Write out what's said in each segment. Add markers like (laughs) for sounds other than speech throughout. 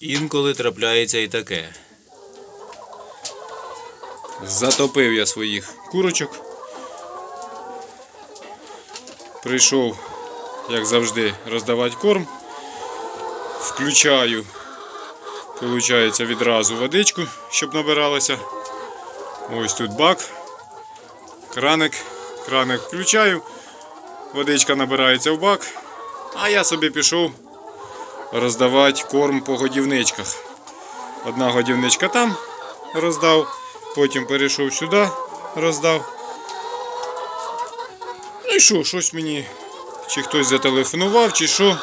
Інколи трапляється і таке. Затопив я своїх курочок. Прийшов, як завжди, роздавати корм. Включаю, виходить, відразу водичку, щоб набиралося. Ось тут бак, краник, краник включаю, водичка набирається в бак, а я собі пішов роздавати корм по годівничках. Одна годівничка там роздав, потім перейшов сюди, роздав. Ну і що, щось мені, чи хтось зателефонував, чи що.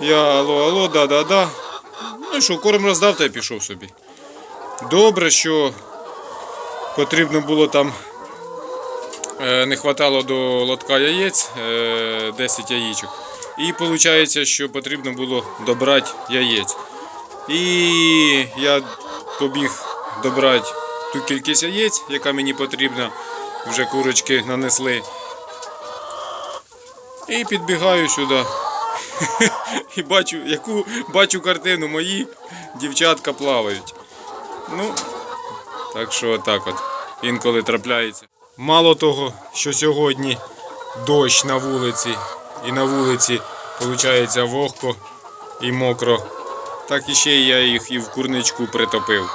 Я алло, алло, да-да-да. Ну і що, корм роздав та й пішов собі. Добре, що потрібно було там. е, Не хватало до лотка яєць е, 10 яєчок. І виходить, що потрібно було добрати яєць. І я побіг добрати ту кількість яєць, яка мені потрібна. Вже курочки нанесли. І підбігаю сюди. (laughs) І бачу, яку бачу картину, мої дівчатка плавають. Ну, так що так от. Інколи трапляється. Мало того, що сьогодні дощ на вулиці, і на вулиці виходить вогко і мокро. Так і ще я їх і в курничку притопив.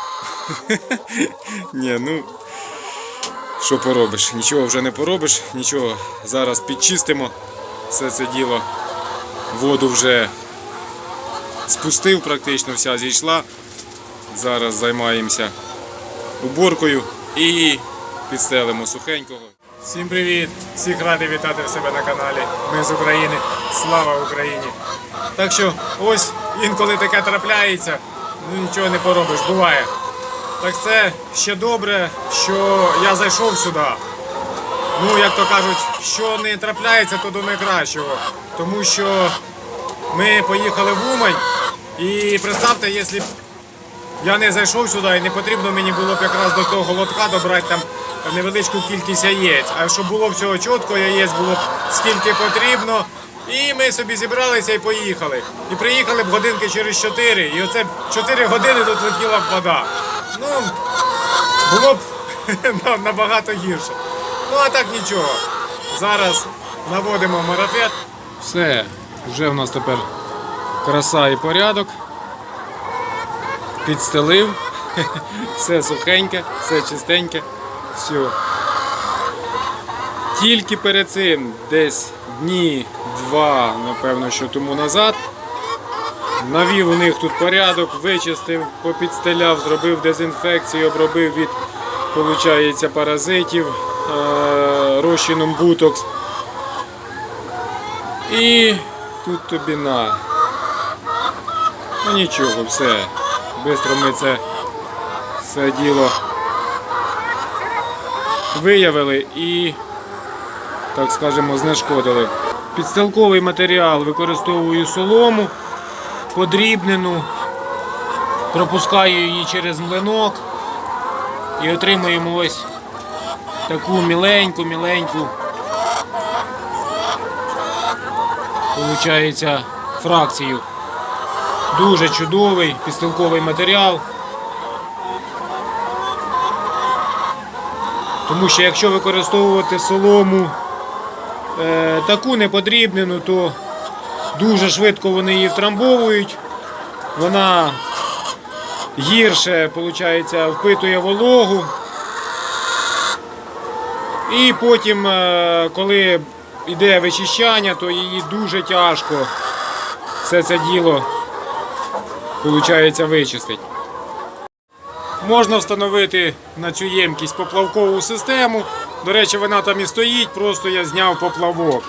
(laughs) Ні, ну що поробиш? Нічого вже не поробиш, нічого. Зараз підчистимо все це діло. Воду вже спустив, практично вся зійшла. Зараз займаємося уборкою і підстелимо сухенького. Всім привіт! Всіх радий вітати в себе на каналі. Ми з України. Слава Україні! Так що ось інколи таке трапляється, ну нічого не поробиш, буває. Так це ще добре, що я зайшов сюди. Ну, як то кажуть, що не трапляється, то до найкращого. Тому що ми поїхали в Умань і представте, якщо б я не зайшов сюди і не потрібно мені було б якраз до того лотка добрати там невеличку кількість яєць. А щоб було всього чітко, яєць було скільки потрібно. І ми собі зібралися і поїхали. І приїхали б годинки через 4. І оце б 4 години тут летіла б вода. Ну, було б (laughs) на- набагато гірше. Ну а так нічого. Зараз наводимо марафет. Все, вже в нас тепер краса і порядок підстелив. (laughs) Все сухеньке, все чистеньке. Все. Тільки перед цим, десь дні два, напевно, що тому назад, навів у них тут порядок, вичистив, попідстеляв, зробив дезінфекцію, обробив від, виходить, паразитів е- розчином бутокс. І тут тобі на. Ну нічого, все. Бистро ми це все діло виявили і, так скажемо, знешкодили. Підстилковий матеріал використовую солому подрібнену, пропускаю її через млинок і отримуємо ось таку міленьку, міленьку. Получається фракцію. Дуже чудовий підстилковий матеріал. Тому що якщо використовувати солому е, таку неподрібнену, то дуже швидко вони її втрамбовують. Вона гірше виходить, впитує вологу. І потім, е, коли йде вичищання, то її дуже тяжко все це діло виходить вичистить. Можна встановити на цю ємкість поплавкову систему. До речі, вона там і стоїть, просто я зняв поплавок.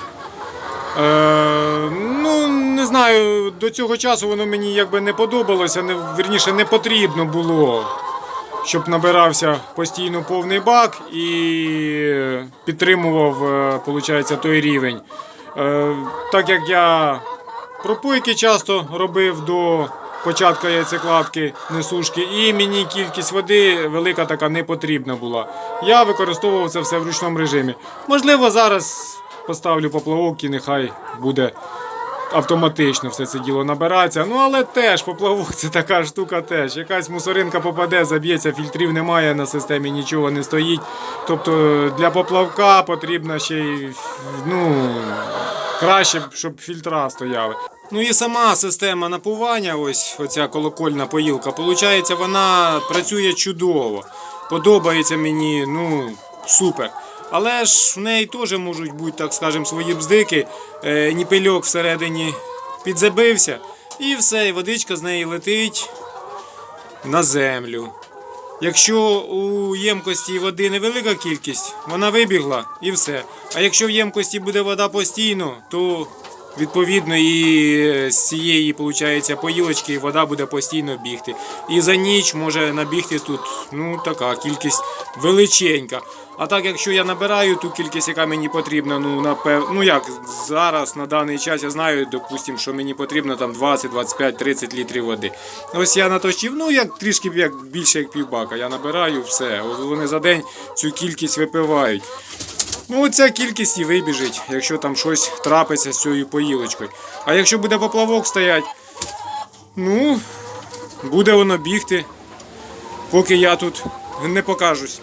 Е, ну, не знаю, до цього часу воно мені якби не подобалося, не, вірніше не потрібно було, щоб набирався постійно повний бак і підтримував, е, той рівень. Е, так як я пропойки часто робив до початку яйцекладки несушки, і мені кількість води велика така не потрібна була. Я використовував це все в ручному режимі. Можливо, зараз поставлю поплавок і нехай буде автоматично все це діло набирається. Ну але теж поплавок це така штука теж. Якась мусоринка попаде, заб'ється, фільтрів немає на системі, нічого не стоїть. Тобто для поплавка потрібно ще й ну, краще, щоб фільтра стояли. Ну і сама система напування, ось оця колокольна поїлка, виходить, вона працює чудово. Подобається мені, ну, супер. Але ж в неї теж можуть бути, так скажемо, свої бздики. Е, ніпельок всередині підзабився, і все, і водичка з неї летить на землю. Якщо у ємкості води невелика кількість, вона вибігла і все. А якщо в ємкості буде вода постійно, то відповідно і з цієї виходить, поїлочки вода буде постійно бігти. І за ніч може набігти тут ну, така кількість величенька. А так, якщо я набираю ту кількість, яка мені потрібна, ну напев... ну як зараз на даний час я знаю, допустим, що мені потрібно там 20, 25, 30 літрів води. Ось я наточив, ну як трішки як більше як півбака. Я набираю все. Вони за день цю кількість випивають. Ну, оця кількість і вибіжить, якщо там щось трапиться з цією поїлочкою. А якщо буде поплавок стоять, ну, буде воно бігти, поки я тут не покажусь.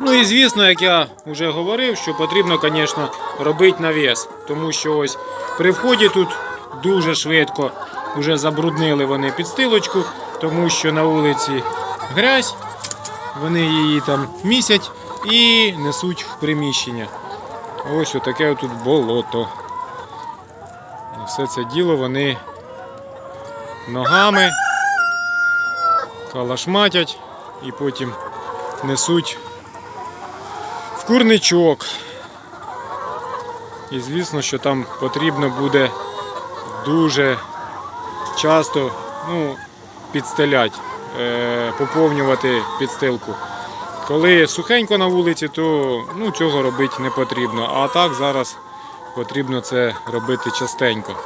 Ну і звісно, як я вже говорив, що потрібно, звісно, робити навіс. Тому що ось при вході тут дуже швидко вже забруднили вони підстилочку, тому що на вулиці грязь, вони її там місять і несуть в приміщення. Ось отаке тут болото. І все це діло вони ногами калашматять і потім несуть в курничок. І звісно, що там потрібно буде дуже часто ну, підстеляти, е, поповнювати підстилку. Коли сухенько на вулиці, то ну, цього робити не потрібно. А так зараз потрібно це робити частенько.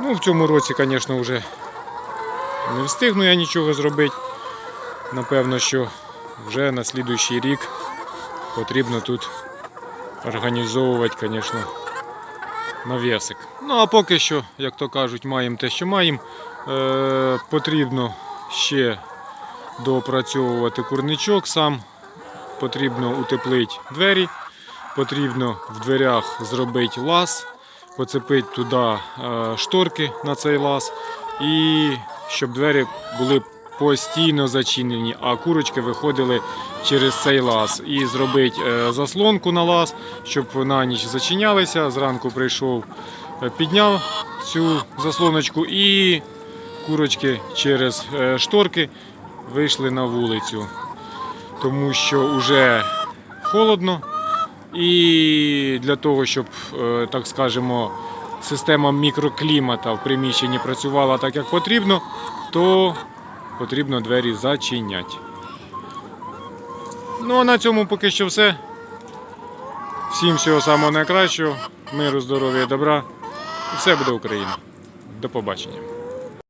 Ну, в цьому році, звісно, вже не встигну я нічого зробити. Напевно, що вже на слідуючий рік потрібно тут організовувати, звісно, навісик. Ну а поки що, як то кажуть, маємо те, що маємо. Е, потрібно ще доопрацьовувати курничок сам. Потрібно утеплити двері, потрібно в дверях зробити лаз, поцепити туди е, шторки на цей лаз, і щоб двері були постійно зачинені, а курочки виходили через цей лаз. І зробити е, заслонку на лаз, щоб на ніч зачинялися. Зранку прийшов, е, підняв цю заслоночку і курочки через шторки вийшли на вулицю, тому що вже холодно. І для того, щоб, е, так скажемо, система мікроклімата в приміщенні працювала так, як потрібно, то потрібно двері зачиняти. Ну а на цьому поки що все. Всім всього самого найкращого, миру, здоров'я добра. І все буде Україна. До побачення.